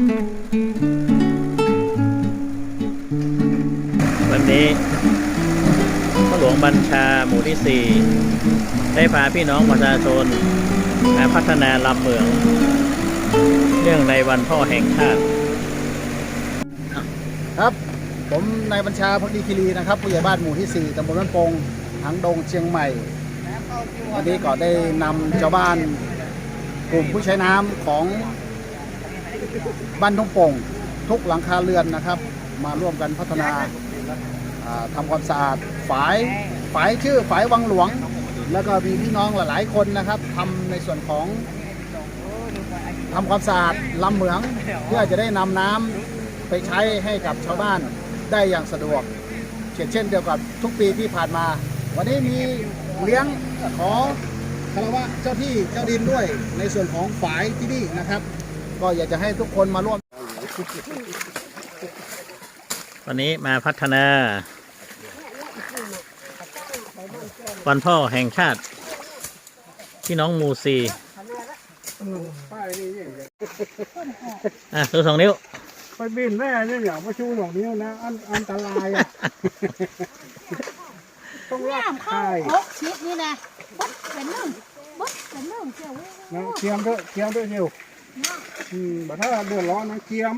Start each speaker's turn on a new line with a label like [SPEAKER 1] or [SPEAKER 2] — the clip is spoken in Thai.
[SPEAKER 1] วันนี้พ่อหลวงบัญชาหมู่ที่ 4 ได้พาพี่น้องประชาชนมาพัฒนาลำเมือง เนื่องในวันพ่อแห่งชาติ
[SPEAKER 2] ครับผมนายบัญชาพักดีคีรีนะครับผู้ใหญ่บ้านหมู่ที่ 4ตำบลบ้านโปงหางดงเชียงใหม่ วันนี้ก็ได้นำชาวบ้านกลุ่มผู้ใช้น้ำของ บ้านทุ่งโป่งทุกหลังคาเรือนนะครับ มาร่วมกันพัฒนาอ่าทำความสะอาดฝายฝายชื่อฝายวังหลวง แล้วก็มีพี่น้องหลายๆคนนะครับทำในส่วนของทำความสะอาดลำเหมืองเพื่อจะได้นำน้ำไปใช้ให้กับชาวบ้านได้อย่างสะดวกเช่นเช่นเดียวกับทุกปีที่ผ่านมา วันนี้มีเลี้ยงขอคารวะเจ้าที่เจ้าดินด้วยในส่วนของฝายที่นี่นะครับ ก็อยากจะให้ทุกคนมาร่วม
[SPEAKER 1] วันนี้มาพัฒนา วันพ่อแห่งชาติพี่น้องหมูซีอะดูสองนิ้ว
[SPEAKER 3] ไปบินแม่เนี่ยอย่ามาชูหนองนิ้วนะอันอันตรายอะต้องรัก
[SPEAKER 4] น้ำเข้า
[SPEAKER 3] ใช่
[SPEAKER 4] หกชิดนี่นะบดเป็นนึ่งบดเป็นนึ่งเจ้า
[SPEAKER 3] นะเกียมด้วยเกียมด้วยเดียว อืมบัดถ้าเดือดร้อนนะเกียม